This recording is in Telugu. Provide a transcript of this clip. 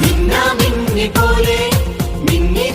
మిన్నా మిన్ని పోలే మిన్ని